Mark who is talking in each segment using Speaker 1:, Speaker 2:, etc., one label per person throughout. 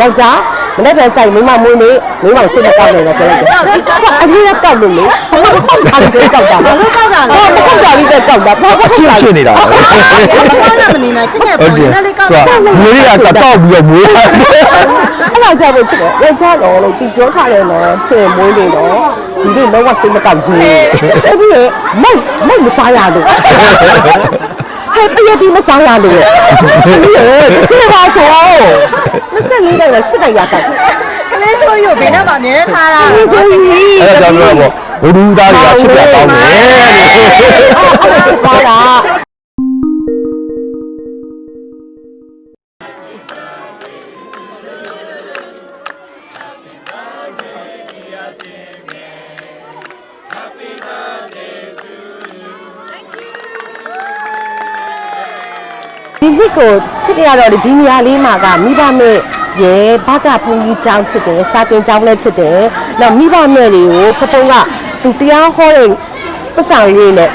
Speaker 1: ယောက်ျားမနေ့ကကြိုက်မိမမွေးနေမိမစိတ်မကောက်နေတယ်ပြောလိုက်တယ်။အရင်ကကောက်လို့လေ။ဘာလို့ကောက်တာလဲကောက်တာ။ဘာလို့ကောက်တာလဲ။ဘာလို့ကောက်တာလဲကောက်တာ။ဘာလို့
Speaker 2: ချစ်ချစ်နေတာပဲ
Speaker 3: ဘာမှမနေမှာချစ်တဲ့
Speaker 2: ဟုတ်
Speaker 3: ပုံ
Speaker 2: တယ်
Speaker 3: နဲ့လေးကောက်
Speaker 2: သူကမွေးရကတောက်ပြီးတော့မွေးရတယ်
Speaker 1: အဲ့ဒါကြောင့်လို့ချစ်တယ်။ယောက်ျားတော့လို့ကြည်ပြောထားတယ်နော်။ချစ်မွေးနေတော့ဒီနေ့လုံးဝစိတ်မကောက်ချင်း။အဲ့ဒီမုတ်မုတ်မစားရလို့။ ဟဲ့တရတီမစားရလို့။ဒီလိုပါဆိုမစက်လေးတော့ရှစ်တိုင်ရကောက်
Speaker 3: ကလေးဆိုရုပ်ဘေးနဲ့ပါမြဲထားတာ။
Speaker 1: ဒီဆိုရင်
Speaker 2: အဲ့ဒါကြောင့်တော့ဘုဒ္ဓသားတွေကချစ်စရာကောင်းတယ်လို့
Speaker 1: အဲ့ဒါပါလား ဒီနှစ်ကိုချစ်ကြရတော့လေဒီနေရာလေးမှာကမိဘမဲ့ရေဘာကဘုံကြီးကျောင်းဖြစ်တယ်စာတင်ကျောင်းလည်းဖြစ်တယ်နောက်မိဘမဲ့တွေကိုဖဖုံးကသူတရားဟောတဲ့ပတ်ဆောင်ရေးနဲ့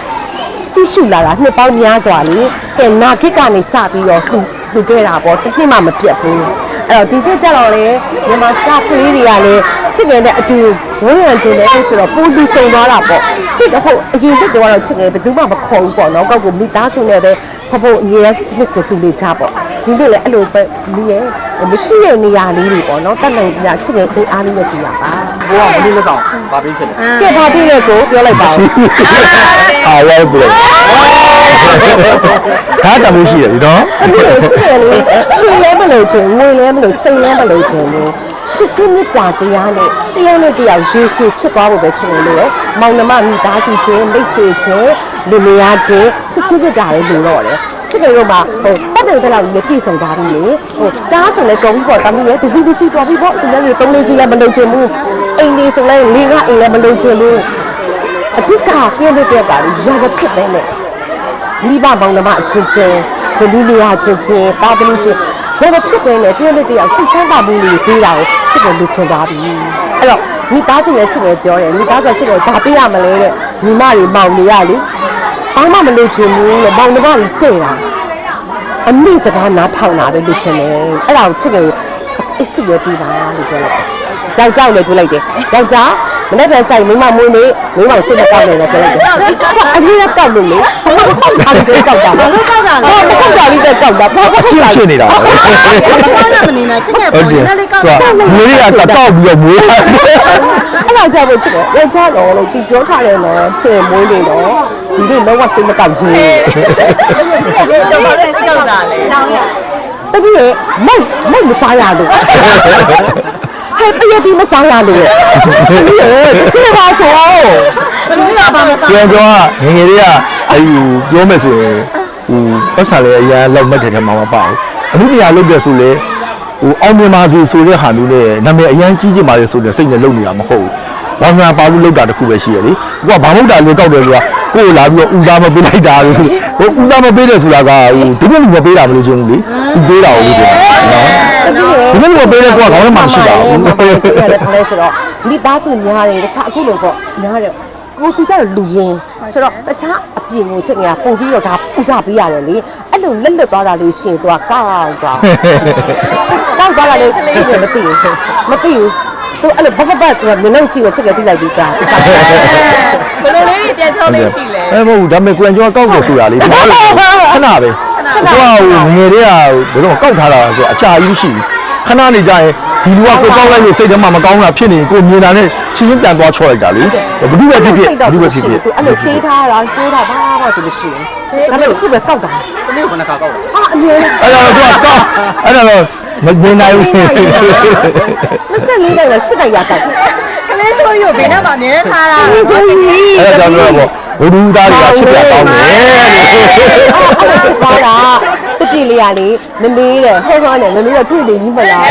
Speaker 1: ကြည့်ရှုလာတာနှစ်ပေါင်းများစွာလေအဲနာခိကနေစပြီးတော့သူသူတွေ့တာပေါ့တစ်နှစ်မှမပြတ်ဘူးအဲ့တော့ဒီနှစ်ကျတော့လေမြန်မာစတာကလေးတွေကလည်းချစ်ငယ်တဲ့အတူဝန်းရံကျင်တယ်ဆိုတော့ပူလူဆုံသွားတာပေါ့ ဒီတော့ဟုတ်အရင်နှစ်ကတော့ချစ်ငယ်ဘယ်သူမှမခေါ်ဘူးပေါ့နော်ကောက်ကိုမိသားစုနဲ့ပဲဖဖို့အရေးနှစ်ဆိုသူလေးချပေါ့ဒီနေ့လည်းအဲ့လိုပဲလူရဲ့မရှိတဲ့နေရာလေးတွေပေါ့နော်တက်နိုင်ပြချစ်ငယ်အေးအားလေးနဲ့ပြရပါ
Speaker 4: ဘိုးကမလေးလက်ဆောင်ဗာပေးဖြစ်တယ်
Speaker 1: ကဲဘာပြည့်လဲကိုပြောလိုက်ပါဦး
Speaker 2: အာဝဲပလေဒါတမှုရှိတယ်ဒီနော်
Speaker 1: အဲ့လိုချစ်ငယ်လေးရွှေလဲမလို့ချင်ငွေလဲမလို့စိတ်လဲမလို့ချင်ဘူး ချစ်ချင်းမြတ်တာတရားနဲ့တရားနဲ့တရားရေရှည်ချစ်သွားဖို့ပဲချင်တယ်လို့လေမောင်နှမမိသားစုချင်းမိတ်ဆွေချင်းလူမယားချင်းချစ်ချင်းမြတ်တာလေးလို့တော့လေချစ်တယ်တို့မှာဟိုပတ်တယ်တဲ့လောက်ကြီးပြည့်စုံသွားပြီလေဟိုတားဆိုလဲကုန်ပြီပေါ့တမီးရဲ့ဒစီဒစီတော်ပြီပေါ့ဒီလည်းသုံးလေးစီလည်းမလုံချင်ဘူးအိမ်လေးဆိုလဲလေးကအိမ်လည်းမလုံချင်ဘူးအဓိကပြည့်လို့ပြပါလို့ရာမဖြစ်ပဲနဲ့မိဘမောင်နှမအချင်းချင်းဇနီးမယားချင်းချင်းတာသမီးချင်း ရမဖြစ်ပဲနဲ့ပြည့်လို့တရားစိတ်ချမ်းသာမှုလေးပေးတာကိုချစ်တယ်လို့ချင်ပါပြီအဲ့တော့မိသားစုနဲ့ချစ်တယ်ပြောတယ်မိသားစုချစ်တယ်ဘာပေးရမလဲတဲ့ညီမတွေမောင်နေရလေဘာမှမလို့ချင်ဘူးလို့မောင်နှမတွေတဲ့တာအမိစကားနားထောင်တာပဲလို့ချင်တယ်အဲ့ဒါကိုချစ်တယ်အစ်စ်ရပေးပါလို့ပြောလိုက်ယောက်ျားလည်းပြောလိုက်တယ်ယောက်ျား မနေ့ကကြိုက်မိမမွေးနေမိမစိတ်မကောက်နေတယ်ပြောလိုက်တယ်အရင်ကကောက်လို့လေဘာလို့ကောက်တာလဲကောက်တာ
Speaker 3: ဘာလို့ကောက်တာလဲ
Speaker 1: ဘာလို့ကောက်တာလဲကောက်တာဘာလို့
Speaker 2: ချစ်ချစ်နေတာပဲ
Speaker 3: ဘာမှမနေမှာချစ်တဲ့
Speaker 2: ဟု
Speaker 3: ပုံ
Speaker 2: တ်တယ်
Speaker 3: နဲ့လေးကောက်
Speaker 2: သူကမွေးရကတောက်ပြီးတော့မွေးရတယ်
Speaker 1: အဲ့ဒါကြောင့်ချစ်တယ်ယောက်ျားတော်လို့ကြည်ပြောထားတယ်နော်ချစ်မွေးနေတော့ဒီနေ့လုံးဝစိတ်မကောက်ချင်း
Speaker 3: လေးကျွန်တော်လည်းစိတ်ကောက်တာလေကျောင်းရ
Speaker 1: တပည့်ရဲ့မုတ်မုတ်မစားရလို့ ဟဲ့တရတီမစားရလို့တပည့်ရဲ့ဒီပါဆို
Speaker 3: ဘယ်လိုလဲဘာမစား
Speaker 2: ပြန်ကြောကငငယ်လေးကအဲ့ဟိုပြောမယ်ဆိုရင်ဟိုပတ်စာလေးအရန်လောက်မဲ့တယ်ထဲမှာမပါဘူးအမှုပညာလုပ်ပြဆိုလေဟိုအောင်မြင်ပါစေဆိုတဲ့ဟာမျိုးနဲ့နာမည်အရန်ကြီးကြီးပါလေဆိုတဲ့စိတ်နဲ့လုပ်နေတာမဟုတ်ဘူးဘာမှပါလို့လုပ်တာတခုပဲရှိရလေကိုကဘာမဟုတ်တာလေကောက်တယ်ဆိုတာကိုယ်လာပြီးတော့ဦးစားမပေးလိုက်တာလို့ဆိုဟိုဦးစားမပေးတယ်ဆိုတာကဟိုဒီလိုမျိုးမပေးတာမလို့ချင်းဘူးလေသူပေးတာကိုလို့ချင်းနော် ဒီလိုမျိုးပေးတဲ့ကိုကခေါင်းထဲမှာမရှိတာဘူး
Speaker 1: ဘာလဲကြည့်ရတယ်ဘာလဲဆိုတော့မိသားစုများတယ်တခြားအခုလိုပေါ့များတယ်ကိုတူကြတော့လူရင်းဆိုတော့တခြားအပြင်ကိုချက်နေတာပုံပြီးတော့ဒါပူဇော်ပေးရတယ်လေအဲ့လိုလက်လွတ်သွားတာလေးရှင်သွားကောက်သွားကောက်သွားတာလေးသိတယ်မသိဘူးမသိဘူးသူအဲ့လိုဘဘဘတ်ကမျက်နှာကြည့်တော့ချက်ကတိလိုက်ပြီးသား
Speaker 3: ဘယ်လိုလေးတွေပြန်ချောင်းလေးရှိလဲ
Speaker 2: အဲမဟုတ်ဘူးဒါပေမဲ့ကိုယ်ကျော်ကောက်တယ်ဆိုတာလေဒီလိုခဏပဲ ကိုကဟိုငငယ်လေးကဘယ်တော့ကောက်ထားတာဆိုအချာကြီးရှိခဏနေကြရင်ဒီလူကကိုကောက်လိုက်လို့စိတ်ထဲမှာမကောင်းတာဖြစ်နေကိုမြင်တာနဲ့ချင်းချင်းပြန်သွားချော့လိုက်တာလေဘယ်သူပဲဖြစ်ဖြစ်ဘယ်သူပဲဖြစ်ဖြစ်
Speaker 1: သူအဲ့လိုတေးထားတာတိုးတာဘာမှသူမရှိဘူးဒါပေမဲ့ခုပဲကောက်တာ
Speaker 4: တနေ့ကဘယ်နှခါကောက်လဲ
Speaker 1: အာအမြဲ
Speaker 2: အဲ့တော့သူကကောက်အဲ့တော့မမြင်နိုင်ဘူး
Speaker 1: မဆက်လေးတိုင်းရှစ်တိုင်ရကောက်က
Speaker 3: လေးဆိုရုပ်ဘေးနဲ့ပါမြဲထားတာ
Speaker 1: ဒီဆိုရင်
Speaker 2: အဲ့ဒါကြောင့် တော့ဘုဒ္ဓသားတွေကချစ်စရာကောင်းတယ်လို့
Speaker 1: ပါလားတတိလေးရလေမမေးတယ်ဟောဟောနဲ့မမေးတော့တွေ့နေကြီးမလား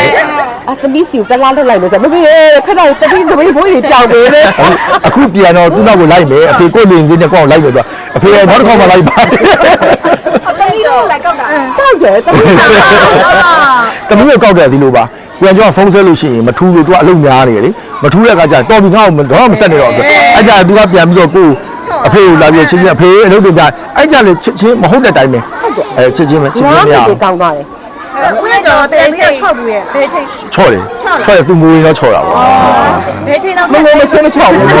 Speaker 1: အသမီးစီကိုတလားထုတ်လိုက်လို့ဆိုမမေးခဏတတိသမီးဘိုးကြီးပြောင်းနေလေ
Speaker 2: အခုပြန်တော့သူ့နောက်ကိုလိုက်မယ်အဖေကိုလင်စင်းနဲ့ကိုအောင်လိုက်မယ်ဆိုအဖေကနောက်တစ်ခေါက်မှလိုက်ပါ
Speaker 3: အဖေတို့လည်းကောက်တာ
Speaker 1: တောက်တယ်တတိ
Speaker 2: တမီးကိုကောက်တယ်ဒီလိုပါပြန်ကျောင်းဖုန်းဆက်လို့ရှိရင်မထူးလို့သူကအလုပ်များနေတယ်လေမထူးတဲ့အခါကျတော်ပြီငါ့ကိုတော့မဆက်နေတော့ဆိုအဲ့ကြသူကပြန်ပြီးတော့ကို အဖေကိုလာပြီးချင်းချင်းအဖေအလုပ်တွေကြအဲ့ကြလေချစ်ချင်းမဟုတ်တဲ့အတိုင်းပဲအဲချစ်ချင်းပဲချစ်
Speaker 1: ငါ
Speaker 2: ချင်းမရ့အောင်
Speaker 1: ကိုကောင်းသွားတယ်
Speaker 3: ဦးရဲ့တော့ဘယ်ချိန်6ဘူးရဲ့ဘယ်ချိန်
Speaker 2: ချော့တယ်ချော့တယ်သူငိုရင်တော့ချော့တာပေါ့
Speaker 3: ဘယ်ချိန်တော့
Speaker 1: မငိုမချင်းမချောက်ဘူး
Speaker 2: ဒါ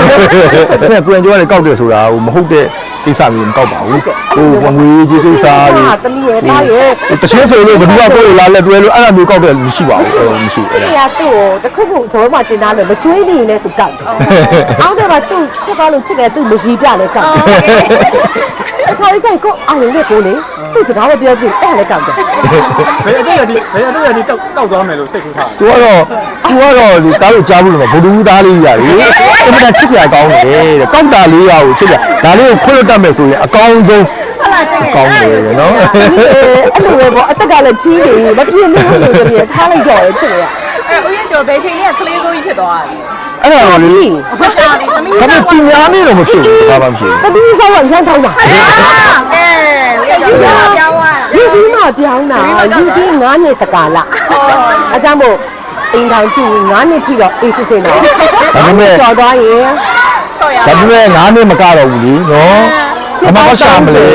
Speaker 2: နဲ့ကိုရင်ကျော်လည်းကောက်တယ်ဆိုတာဟိုမဟုတ်တဲ့ ကိစ္စမျိုးမကောက်ပါဘူးဟိုငွေကြီးကိစ္စတွေ
Speaker 1: ဟာတမီးရဲ့သားရဲ့
Speaker 2: တချင်းဆိုလို့ဘယ်သူကကိုယ်လာလက်တွဲလို့အဲ့လိုမျိုးကောက်တယ်မရှိပါဘူးမရှိ
Speaker 1: ချစ်ရသူ့ကိုတခုခုဇောမှတင်သားလို့မကျွေးနေနဲ့သူကောက်တယ်အောက်ထဲမှာသူ့ချက်သွားလို့ချစ်တယ်သူမစီပြလဲကောက်တယ် အခါလေးကျရင်ကိုအာရုံနဲ့ကိုလေသူ့စကားမပြောပြဘူးအဲ့လည်းကောက်တယ်
Speaker 4: ဘယ်အတက်ရဒီဘယ်အတက်ရဒီတောက်တောက်သွားမယ်လို့စိတ်ကူးထား
Speaker 2: သူကတော့သူကတော့ဒီတားလို့ကြားဘူးလို့ဗုဒ္ဓဦးသားလေးကြီးရတယ်အမှန်ချစ်စရာကောင်းတယ်တဲ့ကောက်တာလေးရကိုချစ်စရာဒါလေးကိုခွင့်လွတ်တတ်မယ်ဆိုရင်အကောင်းဆုံး
Speaker 3: ဟုတ်လားချိန်
Speaker 2: ကောင်းတယ်နော်
Speaker 1: အဲ့လိုပဲပေါ့အသက်ကလည်းကြီးနေမပြင်းနေဘူးလို့တည်းထားလိုက်ကြတယ်ချစ်ရ
Speaker 3: အဲဦးရင်ကျော်ဘယ်ချိန်လေးကကလေးစိုးကြီးဖြစ်သွားတယ်
Speaker 2: အဲ့ဒါတော့လေ
Speaker 3: ဟုတ်တာပြီသမီး
Speaker 2: ဒါပေမဲ့ပညာနေတော့မဖြစ်ဘူးဘာမှမရှိဘူး
Speaker 1: တပီးဆောင်ရရမ်းထောင်းတာ
Speaker 3: အဲဦးရင်ကျော်ပြောင်းသွား
Speaker 1: ယူကြီးမှပြောင်းတာယူကြီး9နှစ်တကာလအကြောင်းမို့အိမ်ထောင်ကြည့်9နှစ်ထိတော့အေးစစ်စစ်တော့ကျော်သွားရင်
Speaker 3: ချော့ရ
Speaker 2: ဒါပေမဲ့ငါးနှစ်မကတော့ဘူးလीနော်ဘာမှမရှာမလဲ